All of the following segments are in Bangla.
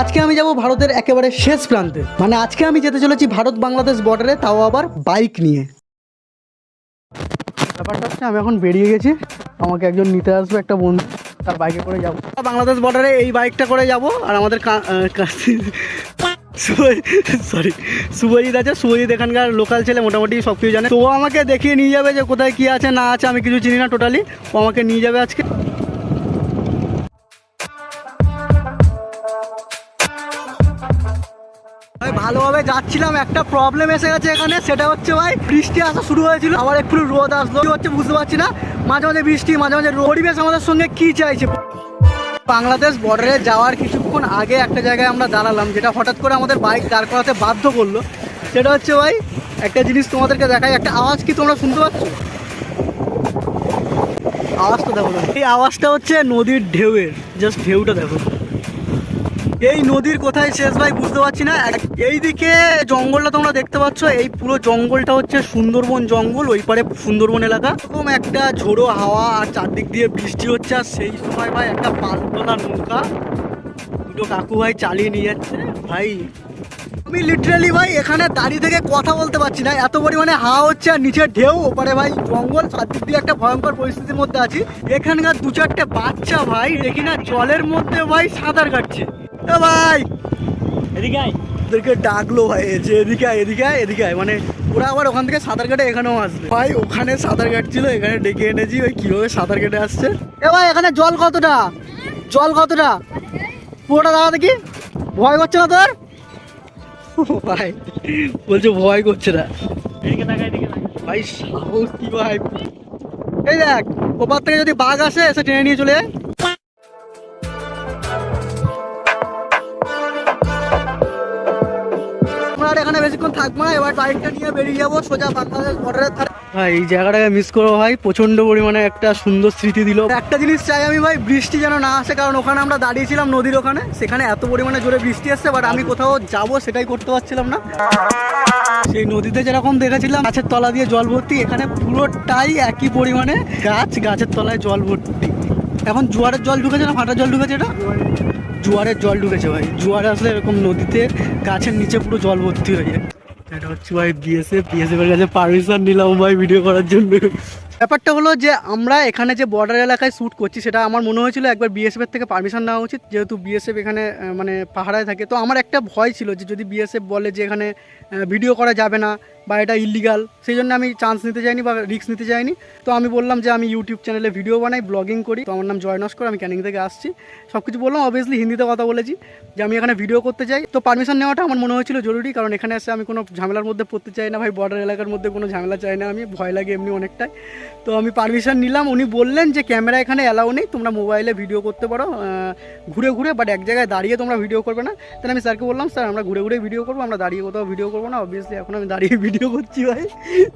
আজকে আমি যাব ভারতের একেবারে শেষ প্রান্তে। মানে আজকে আমি যেতে চলেছি ভারত বাংলাদেশ বর্ডারে তাও আবার বাইক নিয়ে। ব্যাপারটা হচ্ছে আমি এখন বেরিয়ে গেছি। আমাকে একজন নিতে আসবে, একটা বন্ধু, তার বাইকে করে যাব। বাংলাদেশ বর্ডারে এই বাইকটা করে যাব, আর আমাদের সরি শুভজিৎ আছে, শুভজিৎ এখানকার লোকাল ছেলে, মোটামুটি সব কিছু জানে। তো ও আমাকে দেখিয়ে নিয়ে যাবে যে কোথায় কি আছে, না আছে, আমি কিছু চিনি না টোটালি ও আমাকে নিয়ে যাবে আজকে। ভালোভাবে যাচ্ছিলাম, একটা প্রবলেম এসে গেছে এখানে, সেটা হচ্ছে ভাই, বৃষ্টি আসা শুরু হয়েছিল। আবার একটু রোদ আসলো। হচ্ছে বুঝতে পারছি না। মাঝে মাঝে বৃষ্টি, মাঝে মাঝে। পরিবেশ আমাদের সঙ্গে কি চাইছে? বাংলাদেশ বর্ডারে যাওয়ার কিছুক্ষণ আগে একটা জায়গায় আমরা দাঁড়ালাম, যেটা হঠাৎ করে আমাদের বাইক দাঁড় করাতে বাধ্য করল। সেটা হচ্ছে ভাই, একটা জিনিস তোমাদেরকে দেখাই। একটা আওয়াজ কি তোমরা শুনতে পাচ্ছ? আওয়াজটা দেখো। এই আওয়াজটা হচ্ছে নদীর ঢেউয়ের। জাস্ট ঢেউটা দেখো। এই নদীর কোথায় শেষ ভাই বুঝতে পারছি না। এইদিকে জঙ্গলটা তোমরা দেখতে পাচ্ছ। এই পুরো জঙ্গলটা হচ্ছে সুন্দরবন জঙ্গল, ওই পারে সুন্দরবন এলাকা। এরকম একটা ঝোড়ো হাওয়া আর চারদিক দিয়ে বৃষ্টি হচ্ছে, আর সেই সময় ভাই একটা পালতোলা নৌকা। দুটো কাকু ভাই চালিয়ে নিয়ে যাচ্ছে। ভাই, আমি লিটারালি ভাই এখানে দাঁড়িয়ে থেকে কথা বলতে পারছি না। এত পরিমাণে হাওয়া হচ্ছে আর নিচে ঢেউ, ওপারে ভাই জঙ্গল, চারদিক দিয়ে একটা ভয়ঙ্কর পরিস্থিতির মধ্যে আছি। এখানকার দু চারটে বাচ্চা ভাই, দেখি না, জলের মধ্যে ভাই সাঁতার কাটছে। এ ভাই। এদিকে আয়। ওদেরকে ডাকলো ভাই যে এদিকে আয় এদিকে আয় এদিকে আয়। মানে ওরা আবার ওখান থেকে সাঁতার কেটে এখানেও আসবে। ভাই ওখানে সাঁতার কাটছিল এখানে ডেকে এনেছি। ওই কীভাবে সাঁতার কেটে আসছে? এ ভাই এখানে জল কতটা? জল কতটা? পুরোটা দাঁড়া দেখি। ভয় করছে না তোর? ভাই বলছে ভয় করছে না। ভাই সাহস কি ভাই? এই দেখ ওপার থেকে যদি বাঘ আসে এসে টেনে নিয়ে চলে যায় বেশিক্ষণ থাকব না এবার বাইকটা নিয়ে বেরিয়ে যাব সোজা বাংলাদেশ বর্ডারের ধারে ভাই এই জায়গাটাকে মিস করো ভাই প্রচণ্ড পরিমাণে একটা সুন্দর স্মৃতি দিল। একটা জিনিস চাই আমি ভাই বৃষ্টি যেন না আসে কারণ ওখানে আমরা দাঁড়িয়েছিলাম নদীর ওখানে সেখানে এত পরিমাণে জোরে বৃষ্টি আসছে বাট আমি কোথাও যাব সেটাই করতে পারছিলাম না। সেই নদীতে যেরকম দেখেছিলাম গাছের তলা দিয়ে জল ভর্তি এখানে পুরোটাই একই পরিমাণে গাছ গাছের তলায় জল ভর্তি। এখন জোয়ারের জল ঢুকেছে না ফাটার জল ঢুকেছে এটা? জোয়ারের জল ঢুকেছে ভাই। জোয়ার আসলে এরকম নদীতে গাছের নিচে পুরো জল ভর্তি হয়ে যায়। এটা হচ্ছে ভাই বিএসএফ বিএসএফ এর কাছে পারমিশন নিলাম ভাই ভিডিও করার জন্য। ব্যাপারটা হলো যে আমরা এখানে যে বর্ডার এলাকায় শ্যুট করছি সেটা আমার মনে হয়েছিল একবার বিএসএফ এর থেকে পারমিশন নেওয়া উচিত। যেহেতু বিএসএফ এখানে মানে পাহাড়ায় থাকে তো আমার একটা ভয় ছিল যে যদি বিএসএফ বলে যে এখানে ভিডিও করা যাবে না বা এটা ইলিগাল সেই জন্য আমি চান্স নিতে যাইনি বা রিস্ক নিতে যাইনি। তো আমি বললাম যে আমি ইউটিউব চ্যানেলে ভিডিও বানাই ব্লগিং করি। তো আমার নাম জয় নস্কর, আমি ক্যানিং থেকে আসছি। সব কিছু বললাম অবভিয়াসলি হিন্দিতে কথা বলেছি যে আমি এখানে ভিডিও করতে চাই তো পারমিশন নেওয়াটা আমার মনে হয়েছিল জরুরি, কারণ এখানে এসে আমি কোনো ঝামেলার মধ্যে পড়তে চাই না ভাই বর্ডার এলাকার মধ্যে কোনো ঝামেলা চাই না আমি, ভয় লাগে এমনি অনেকটাই। তো আমি পারমিশন নিলাম, উনি বললেন যে ক্যামেরা এখানে অ্যালাউ নেই, তোমরা মোবাইলে ভিডিও করতে পারো ঘুরে ঘুরে বাট এক জায়গায় দাঁড়িয়ে তোমরা ভিডিও করবে না। তাহলে আমি স্যারকে বললাম স্যার আমরা ঘুরে ঘুরে ভিডিও করব, আমরা দাঁড়িয়ে কোথাও ভিডিও করব না অবভিয়াসলি এখন আমি দাঁড়িয়ে ভিডিও করছি ভাই।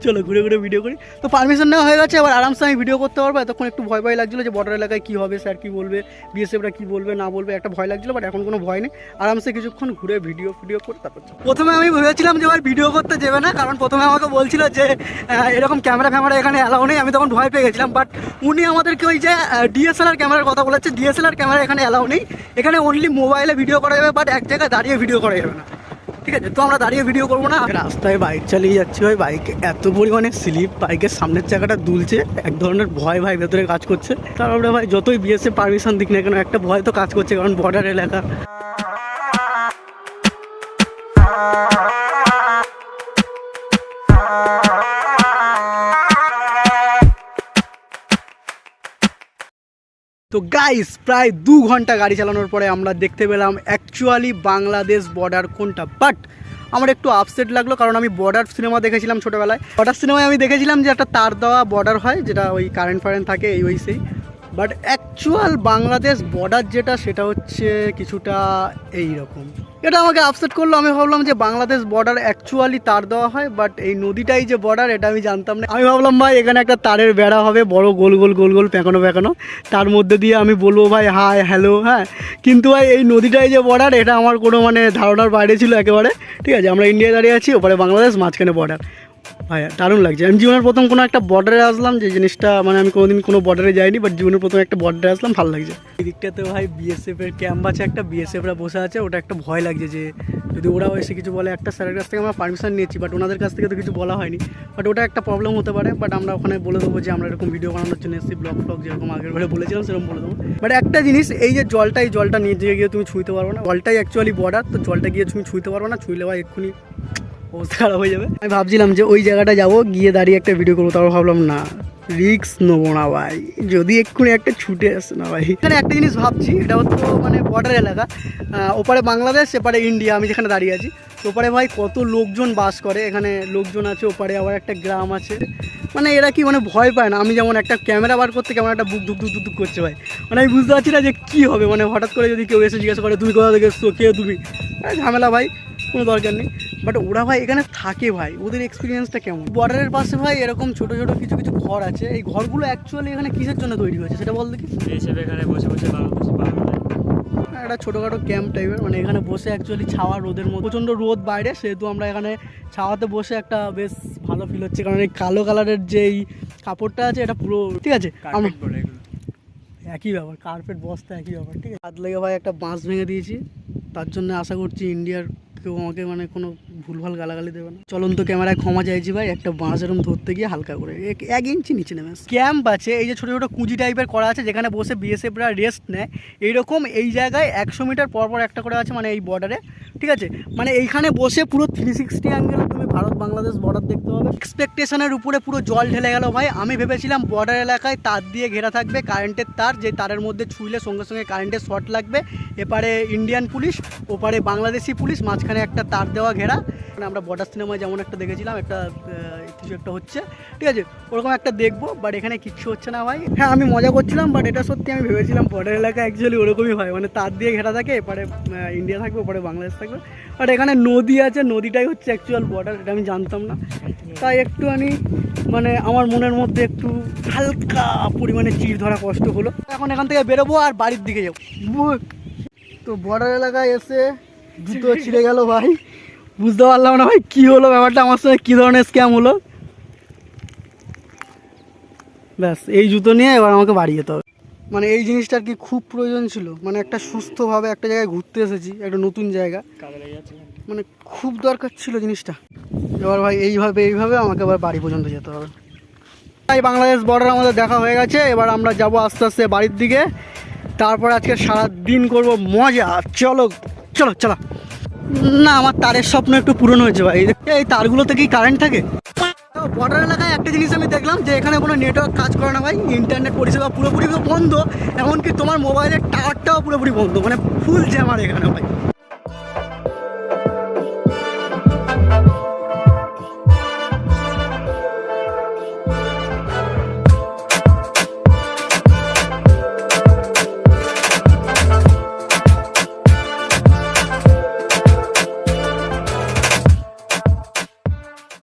চলো ঘুরে ঘুরে ভিডিও করি। তো পারমিশন নেওয়া হয়ে গেছে, এবার আরামসে আমি ভিডিও করতে পারব। এতক্ষণ একটু ভয় ভয় লাগছিল যে বর্ডার এলাকায় কী হবে স্যার কী বলবে বিএসএফরা কী বলবে, না বলবে, একটা ভয় লাগছিল বাট এখন কোনো ভয় নেই। আরামসে কিছুক্ষণ ঘুরে ভিডিও ভিডিও করে, তারপর প্রথমে আমি ভেবেছিলাম যে ভাই ভিডিও করতে যাবে না, কারণ প্রথমে আমাকে বলছিল যে এরকম ক্যামেরা ফ্যামেরা এখানে অ্যালাউ নেই, আমি তখন ভয় পেয়ে গেছিলাম। বাট উনি আমাদেরকে ওই যে ডিএসএলআর ক্যামেরার কথা বলেছে ডিএসএলআর ক্যামেরা এখানে অ্যালাউ নেই। এখানে অনলি মোবাইলে ভিডিও করা যাবে বাট এক জায়গায় দাঁড়িয়ে ভিডিও করা যাবে না। ঠিক আছে? তো আমরা দাঁড়িয়ে ভিডিও করব না। রাস্তায় বাইক চালিয়ে ভাই। বাইক এত পরিমাণে স্লিপ সামনের চাকাটা দুলছে। এক ধরনের ভয় ভাই ভেতরে কাজ করছে। তারপরে ভাই, যতই পারমিশন দিক কেন, একটা ভয় তো কাজ করছে, কারণ বর্ডার এলাকা। তো গাইস প্রায় দু ঘণ্টা গাড়ি চালানোর পরে আমরা দেখতে পেলাম অ্যাকচুয়ালি বাংলাদেশ বর্ডার কোনটা। বাট আমার একটু আপসেট লাগল কারণ আমি বর্ডার সিনেমা দেখেছিলাম ছোটোবেলায়। বর্ডার সিনেমায় আমি দেখেছিলাম যে একটা তার দেওয়া বর্ডার হয়, যেটা ওই কারেন্ট ফারেন্ট থাকে এই ওই সেই। বাট অ্যাকচুয়াল বাংলাদেশ বর্ডার যেটা, সেটা হচ্ছে কিছুটা এই রকম এটা আমাকে আপসেট করল। আমি ভাবলাম যে বাংলাদেশ বর্ডার অ্যাকচুয়ালি তার দেওয়া হয় বাট এই নদীটাই যে বর্ডার এটা আমি জানতাম না। আমি ভাবলাম, ভাই, এখানে একটা তারের বেড়া হবে, বড় গোল গোল গোল গোল প্যাঁকানো প্যাঁকানো তার মধ্যে দিয়ে আমি বলব, ভাই হাই হ্যালো হ্যাঁ। কিন্তু ভাই, এই নদীটাই যে বর্ডার এটা আমার কোনো মানে ধারণার বাইরে ছিল একেবারে। ঠিক আছে, আমরা ইন্ডিয়া দাঁড়িয়ে আছি, ওপরে বাংলাদেশ, মাঝখানে বর্ডার ভাই, দারুণ লাগছে। আমি জীবনের প্রথম কোনো একটা বর্ডারে আসলাম, যে জিনিসটা মানে আমি কোনোদিন কোনো বর্ডারে যাইনি বাট জীবনের প্রথম একটা বর্ডারে আসলাম, ভালো লাগছে। এই দিকটাতে ভাই বিএসএফ এর ক্যাম্প আছে, একটা বিএসএফরা বসে আছে, ওটা একটা ভয় লাগছে যে, যদি ওরাও এসে কিছু বলে, একটা স্যারের কাছ থেকে আমরা পারমিশন নিয়েছি বাট ওনাদের কাছ থেকে তো কিছু বলা হয়নি। বাট ওটা একটা প্রবলেম হতে পারে বাট আমরা ওখানে বলে দেবো যে, আমরা এরকম ভিডিও বানানোর জন্য এসেছি ব্লগ ফ্লগ যেরকম আগের বারে বলেছিলাম, সেরকম বলে দেবো। বাট একটা জিনিস, এই যে জলটা, এই জলটা নিয়ে গিয়ে তুমি ছুঁতে পারবে না। জলটাই অ্যাকচুয়ালি বর্ডার তো জলটা গিয়ে তুমি ছুঁতে পারব না ছুঁলে ভাই এক্ষুনি অবস্থা খারাপ হয়ে যাবে। আমি ভাবছিলাম যে ওই জায়গাটা যাব, গিয়ে দাঁড়িয়ে একটা ভিডিও করব, তারপর ভাবলাম, না রিক্স নেব না ভাই। যদি এক্ষুনি একটা ছুটে আসে না ভাই। এখানে একটা জিনিস ভাবছি, এটা হচ্ছে মানে বর্ডার এলাকা। ওপারে বাংলাদেশ, এপারে ইন্ডিয়া, আমি যেখানে দাঁড়িয়ে আছি। ওপারে ভাই কত লোকজন বাস করে, এখানে লোকজন আছে, ওপারে আবার একটা গ্রাম আছে। মানে এরা কি মানে ভয় পায় না? আমি যেমন একটা ক্যামেরা বার করতে কেমন একটা বুক ধুক ধুক ধুক করছে ভাই। মানে আমি বুঝতে পারছি না যে কী হবে মানে হঠাৎ করে যদি কেউ এসে জিজ্ঞাসা করে, তুমি কোথা থেকে এসছো? কে তুমি? ঝামেলা ভাই, কোনো দরকার নেই। বাট ওরা ভাই এখানে থাকে ভাই। ওদের এক্সপিরিয়েন্সটা কেমন? বর্ডারের পাশে ভাই এরকম ছোট ছোট কিছু কিছু ঘর আছে। এই ঘরগুলো অ্যাকচুয়ালি এখানে কিসের জন্য তৈরি হয়েছে সেটা বল দেখি। হিসেবে এখানে বসে বসে একটা ছোটোখাটো ক্যাম্প টাইপের মানে এখানে বসে অ্যাকচুয়ালি ছাওয়া রোদের মধ্যে। প্রচণ্ড রোদ বাইরে সেহেতু আমরা এখানে ছাওয়াতে বসে একটা বেশ ভালো ফিল হচ্ছে। কারণ এই কালো কালারের যেই কাপড়টা আছে এটা পুরো ঠিক আছে? আমরা একই ব্যাপার কার্পেট বস্তা একই ব্যাপার ঠিক আছে? হাত লেগে ভাই একটা বাঁশ ভেঙে দিয়েছি। তার জন্য আশা করছি ইন্ডিয়ার কেউ আমাকে মানে কোনো ভুলভাল গালাগালি দেবে না। চলন্ত ক্যামেরায় ক্ষমা চাইছি ভাই, একটা বাঁশ এরকম ধরতে গিয়ে হালকা করে। এক- ইঞ্চি নিচে নেমে ক্যাম্প আছে, এই যে ছোটো ছোটো কুঁজি টাইপের করা আছে, যেখানে বসে বিএসএফরা রেস্ট নেয়। এইরকম এই জায়গায় একশো মিটার পর পর একটা করে আছে মানে এই বর্ডারে ঠিক আছে? মানে এইখানে বসে পুরো থ্রি সিক্সটি অ্যাঙ্গেলে ভারত বাংলাদেশ বর্ডার দেখতে পাবে এক্সপেকটেশনের উপরে পুরো জল ঢেলে গেল ভাই। আমি ভেবেছিলাম বর্ডার এলাকায় তার দিয়ে ঘেরা থাকবে কারেন্টের তার, যে তারের মধ্যে ছুঁইলে সঙ্গে সঙ্গে কারেন্টের শর্ট লাগবে। এপারে ইন্ডিয়ান পুলিশ ওপারে বাংলাদেশি পুলিশ মাঝখানে একটা তার দেওয়া ঘেরা। আমরা বর্ডার সিনেমায় যেমন একটা দেখেছিলাম, একটা কিছু একটা হচ্ছে। ঠিক আছে? ওরকম একটা দেখব বাট এখানে কিচ্ছু হচ্ছে না ভাই। হ্যাঁ আমি মজা করছিলাম বাট এটা সত্যি আমি ভেবেছিলাম বর্ডার এলাকা অ্যাকচুয়ালি ওরকমই হয়। মানে তার দিয়ে ঘেরা থাকে এপারে ইন্ডিয়া থাকবে ওপারে বাংলাদেশ থাকবে। বাট এখানে নদী আছে, নদীটাই হচ্ছে অ্যাকচুয়াল বর্ডার এটা আমি জানতাম না। তাই একটু আমি মানে আমার মনের মধ্যে একটু হালকা পরিমাণে চির ধরা কষ্ট হলো। এখন এখান থেকে বেরোবো আর বাড়ির দিকে যাব। তো বর্ডার এলাকায় এসে জুতো ছিঁড়ে গেল ভাই। বুঝতে পারলাম না ভাই, কী হলো ব্যাপারটা? আমার সঙ্গে কী ধরনের স্ক্যাম হলো? ব্যাস, এই জুতো নিয়ে এবার আমাকে বাড়ি যেতে হবে। মানে এই জিনিসটার কি খুব প্রয়োজন ছিল? মানে একটা সুস্থভাবে একটা জায়গায় ঘুরতে এসেছি, একটা নতুন জায়গা। মানে খুব দরকার ছিল জিনিসটা। এবার ভাই এইভাবে এইভাবে আমাকে এবার বাড়ি পর্যন্ত যেতে হবে। তাই বাংলাদেশ বর্ডার আমাদের দেখা হয়ে গেছে। এবার আমরা যাব আস্তে আস্তে বাড়ির দিকে। তারপর আজকে সারা দিন করব মজা। চলো চলো চলো। না, আমার তারের স্বপ্ন একটু পূরণ হয়েছে ভাই। এই তারগুলোতে কি কারেন্ট থাকে? বর্ডার এলাকায় একটা জিনিস আমি দেখলাম যে এখানে কোনো নেটওয়ার্ক কাজ করে না ভাই ইন্টারনেট পরিষেবা পুরোপুরি বন্ধ, এমনকি তোমার মোবাইলের টাওয়ারটাও পুরোপুরি বন্ধ মানে ফুল জ্যামার এখানে ভাই।